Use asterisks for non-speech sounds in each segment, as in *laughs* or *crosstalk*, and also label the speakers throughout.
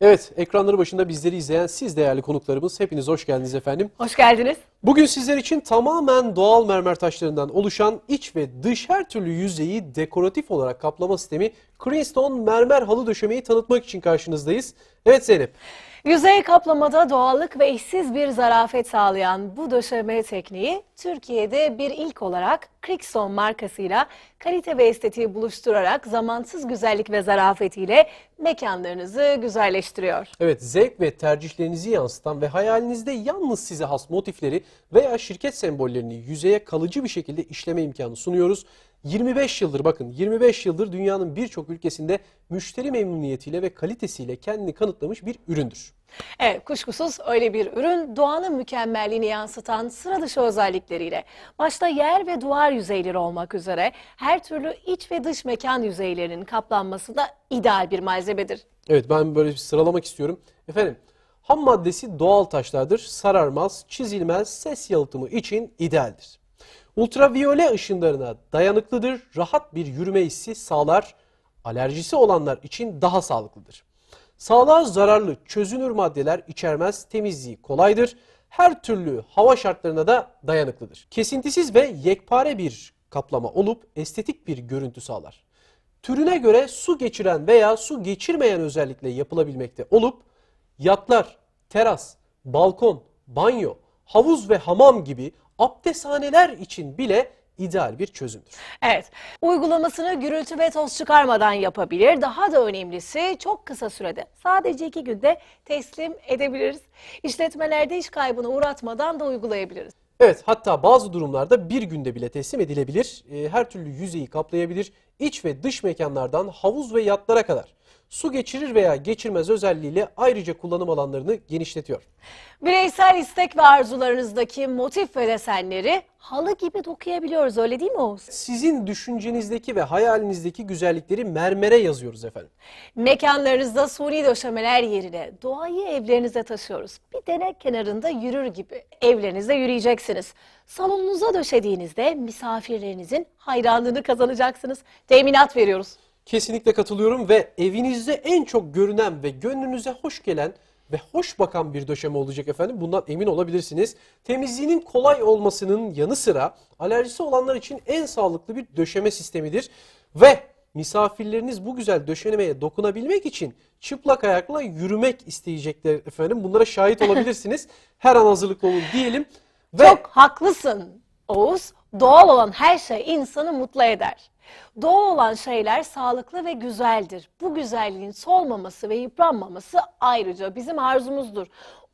Speaker 1: Evet, ekranları başında bizleri izleyen siz değerli konuklarımız hepiniz hoş geldiniz efendim.
Speaker 2: Hoş geldiniz.
Speaker 1: Bugün sizler için tamamen doğal mermer taşlarından oluşan iç ve dış her türlü yüzeyi dekoratif olarak kaplama sistemi Greenstone mermer halı döşemeyi tanıtmak için karşınızdayız. Evet Zeynep,
Speaker 2: Yüzey kaplamada doğallık ve eşsiz bir zarafet sağlayan bu döşeme tekniği Türkiye'de bir ilk olarak Crickstone markasıyla kalite ve estetiği buluşturarak zamansız güzellik ve zarafetiyle mekanlarınızı güzelleştiriyor.
Speaker 1: evet zevk ve tercihlerinizi yansıtan ve hayalinizde yalnız size has motifleri veya şirket sembollerini yüzeye kalıcı bir şekilde işleme imkanı sunuyoruz. 25 yıldır bakın 25 yıldır dünyanın birçok ülkesinde müşteri memnuniyetiyle ve kalitesiyle kendini kanıtlamış bir üründür.
Speaker 2: Evet kuşkusuz öyle bir ürün doğanın mükemmelliğini yansıtan sıra dışı özellikleriyle başta yer ve duvar yüzeyleri olmak üzere her türlü iç ve dış mekan yüzeylerinin kaplanması da ideal bir malzemedir.
Speaker 1: Evet ben böyle bir sıralamak istiyorum. Efendim ham maddesi doğal taşlardır. Sararmaz, çizilmez, ses yalıtımı için idealdir. Ultraviyole ışınlarına dayanıklıdır. Rahat bir yürüme hissi sağlar. Alerjisi olanlar için daha sağlıklıdır. Sağlığa zararlı çözünür maddeler içermez. Temizliği kolaydır. Her türlü hava şartlarına da dayanıklıdır. Kesintisiz ve yekpare bir kaplama olup estetik bir görüntü sağlar türüne göre su geçiren veya su geçirmeyen özellikle yapılabilmekte olup yatlar, teras, balkon, banyo, havuz ve hamam gibi abdesthaneler için bile ideal bir çözümdür.
Speaker 2: Evet, uygulamasını gürültü ve toz çıkarmadan yapabilir. Daha da önemlisi çok kısa sürede, sadece iki günde teslim edebiliriz. İşletmelerde iş kaybına uğratmadan da uygulayabiliriz.
Speaker 1: Evet hatta bazı durumlarda bir günde bile teslim edilebilir. Ee, Her türlü yüzeyi kaplayabilir. İç ve dış mekanlardan havuz ve yatlara kadar su geçirir veya geçirmez özelliğiyle ayrıca kullanım alanlarını genişletiyor.
Speaker 2: Bireysel istek ve arzularınızdaki motif ve desenleri halı gibi dokuyabiliyoruz öyle değil mi Oğuz?
Speaker 1: Sizin düşüncenizdeki ve hayalinizdeki güzellikleri mermere yazıyoruz efendim.
Speaker 2: Mekanlarınızda suni döşemeler yerine doğayı evlerinize taşıyoruz. Bir denek kenarında yürür gibi evlerinizde yürüyeceksiniz. Salonunuza döşediğinizde misafirlerinizin hayranlığını kazanacaksınız. Teminat veriyoruz.
Speaker 1: Kesinlikle katılıyorum ve evinizde en çok görünen ve gönlünüze hoş gelen ve hoş bakan bir döşeme olacak efendim. Bundan emin olabilirsiniz. Temizliğinin kolay olmasının yanı sıra alerjisi olanlar için en sağlıklı bir döşeme sistemidir. Ve misafirleriniz bu güzel döşemeye dokunabilmek için çıplak ayakla yürümek isteyecekler efendim. Bunlara şahit *laughs* olabilirsiniz. Her an hazırlıklı olun diyelim. Ve
Speaker 2: Çok haklısın Oğuz. Doğal olan her şey insanı mutlu eder. Doğal olan şeyler sağlıklı ve güzeldir. Bu güzelliğin solmaması ve yıpranmaması ayrıca bizim arzumuzdur.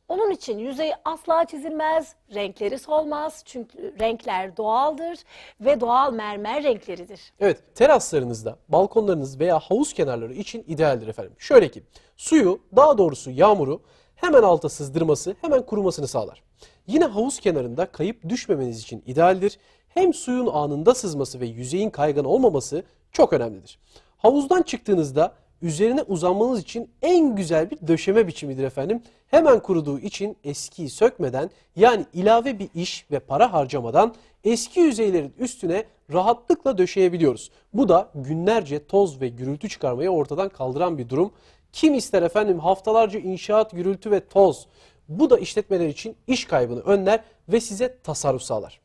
Speaker 2: Onun için yüzeyi asla çizilmez, renkleri solmaz çünkü renkler doğaldır ve doğal mermer renkleridir.
Speaker 1: Evet, teraslarınızda, balkonlarınız veya havuz kenarları için idealdir efendim. Şöyle ki, suyu, daha doğrusu yağmuru hemen alta sızdırması, hemen kurumasını sağlar. Yine havuz kenarında kayıp düşmemeniz için idealdir. Hem suyun anında sızması ve yüzeyin kaygan olmaması çok önemlidir. Havuzdan çıktığınızda üzerine uzanmanız için en güzel bir döşeme biçimidir efendim. Hemen kuruduğu için eskiyi sökmeden yani ilave bir iş ve para harcamadan eski yüzeylerin üstüne rahatlıkla döşeyebiliyoruz. Bu da günlerce toz ve gürültü çıkarmayı ortadan kaldıran bir durum. Kim ister efendim haftalarca inşaat, gürültü ve toz. Bu da işletmeler için iş kaybını önler ve size tasarruf sağlar.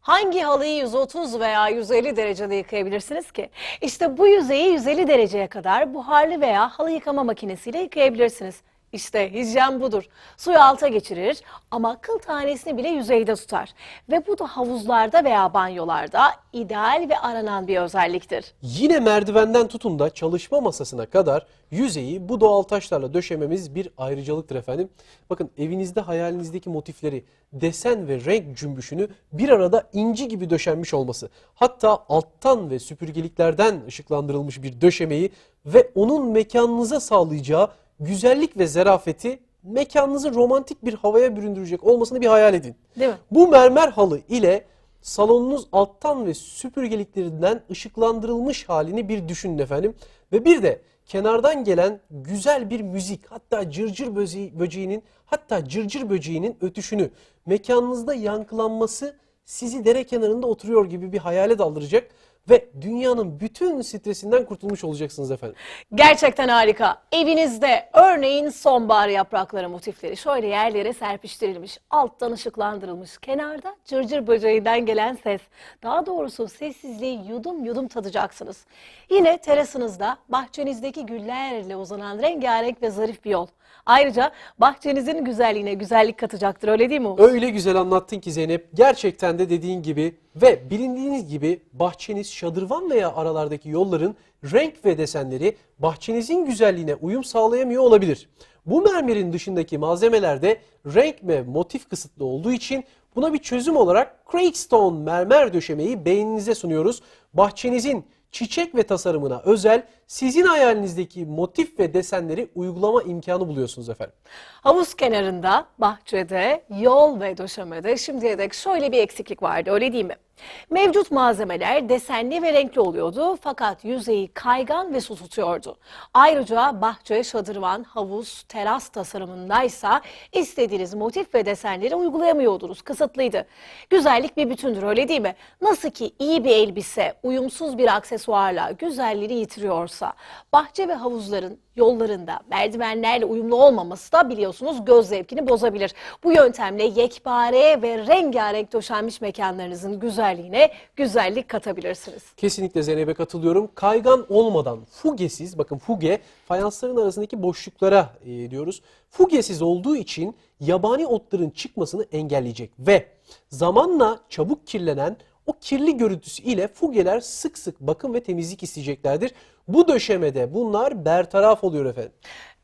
Speaker 2: Hangi halıyı 130 veya 150 derecede yıkayabilirsiniz ki? İşte bu yüzeyi 150 dereceye kadar buharlı veya halı yıkama makinesiyle yıkayabilirsiniz. İşte hijyen budur. Suyu alta geçirir ama kıl tanesini bile yüzeyde tutar. Ve bu da havuzlarda veya banyolarda ideal ve aranan bir özelliktir.
Speaker 1: Yine merdivenden tutun da çalışma masasına kadar yüzeyi bu doğal taşlarla döşememiz bir ayrıcalıktır efendim. Bakın evinizde hayalinizdeki motifleri, desen ve renk cümbüşünü bir arada inci gibi döşenmiş olması. Hatta alttan ve süpürgeliklerden ışıklandırılmış bir döşemeyi ve onun mekanınıza sağlayacağı güzellik ve zarafeti mekanınızı romantik bir havaya büründürecek olmasını bir hayal edin.
Speaker 2: Değil mi?
Speaker 1: Bu mermer halı ile salonunuz alttan ve süpürgeliklerinden ışıklandırılmış halini bir düşünün efendim. Ve bir de kenardan gelen güzel bir müzik hatta cırcır böze- böceğinin hatta cırcır böceğinin ötüşünü mekanınızda yankılanması sizi dere kenarında oturuyor gibi bir hayale daldıracak. Ve dünyanın bütün stresinden kurtulmuş olacaksınız efendim.
Speaker 2: Gerçekten harika. Evinizde örneğin sonbahar yaprakları motifleri şöyle yerlere serpiştirilmiş, alttan ışıklandırılmış, kenarda cırcır böceğinden gelen ses. Daha doğrusu sessizliği yudum yudum tadacaksınız. Yine terasınızda bahçenizdeki güllerle uzanan rengarenk ve zarif bir yol. Ayrıca bahçenizin güzelliğine güzellik katacaktır öyle değil mi Oğuz?
Speaker 1: Öyle güzel anlattın ki Zeynep. Gerçekten de dediğin gibi ve bilindiğiniz gibi bahçeniz şadırvan veya aralardaki yolların renk ve desenleri bahçenizin güzelliğine uyum sağlayamıyor olabilir. Bu mermerin dışındaki malzemelerde renk ve motif kısıtlı olduğu için buna bir çözüm olarak Craigstone mermer döşemeyi beğeninize sunuyoruz. Bahçenizin çiçek ve tasarımına özel sizin hayalinizdeki motif ve desenleri uygulama imkanı buluyorsunuz efendim.
Speaker 2: Havuz kenarında, bahçede, yol ve döşemede şimdiye dek şöyle bir eksiklik vardı öyle değil mi? Mevcut malzemeler desenli ve renkli oluyordu fakat yüzeyi kaygan ve su tutuyordu. Ayrıca bahçe, şadırvan, havuz, teras tasarımındaysa istediğiniz motif ve desenleri uygulayamıyordunuz. Kısıtlıydı. Güzellik bir bütündür öyle değil mi? Nasıl ki iyi bir elbise uyumsuz bir aksesuarla güzelliğini yitiriyorsa bahçe ve havuzların yollarında merdivenlerle uyumlu olmaması da biliyorsunuz göz zevkini bozabilir. Bu yöntemle yekpare ve rengarenk döşenmiş mekanlarınızın güzelliğine güzellik katabilirsiniz.
Speaker 1: Kesinlikle Zeynep'e katılıyorum. Kaygan olmadan fugesiz, bakın fuge fayansların arasındaki boşluklara e, diyoruz. Fugesiz olduğu için yabani otların çıkmasını engelleyecek ve zamanla çabuk kirlenen o kirli görüntüsü ile fugeler sık sık bakım ve temizlik isteyeceklerdir. Bu döşemede bunlar bertaraf oluyor efendim.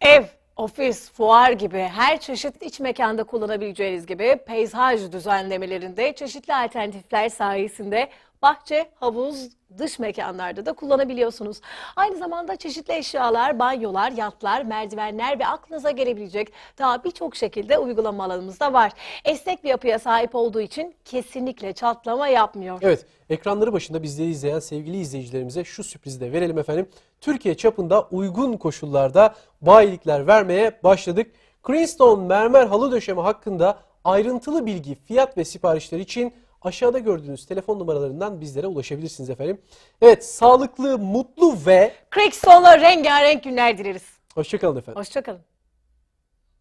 Speaker 2: Ev, ofis, fuar gibi her çeşit iç mekanda kullanabileceğiniz gibi peyzaj düzenlemelerinde çeşitli alternatifler sayesinde bahçe, havuz, dış mekanlarda da kullanabiliyorsunuz. Aynı zamanda çeşitli eşyalar, banyolar, yatlar, merdivenler ve aklınıza gelebilecek daha birçok şekilde uygulama alanımız da var. Esnek bir yapıya sahip olduğu için kesinlikle çatlama yapmıyor.
Speaker 1: Evet, ekranları başında bizleri izleyen sevgili izleyicilerimize şu sürprizi de verelim efendim. Türkiye çapında uygun koşullarda bayilikler vermeye başladık. Greenstone mermer halı döşeme hakkında ayrıntılı bilgi, fiyat ve siparişler için aşağıda gördüğünüz telefon numaralarından bizlere ulaşabilirsiniz efendim. Evet, sağlıklı, mutlu ve
Speaker 2: Craigstone'la rengarenk günler dileriz.
Speaker 1: hoşçakalın efendim.
Speaker 2: Hoşçakalın.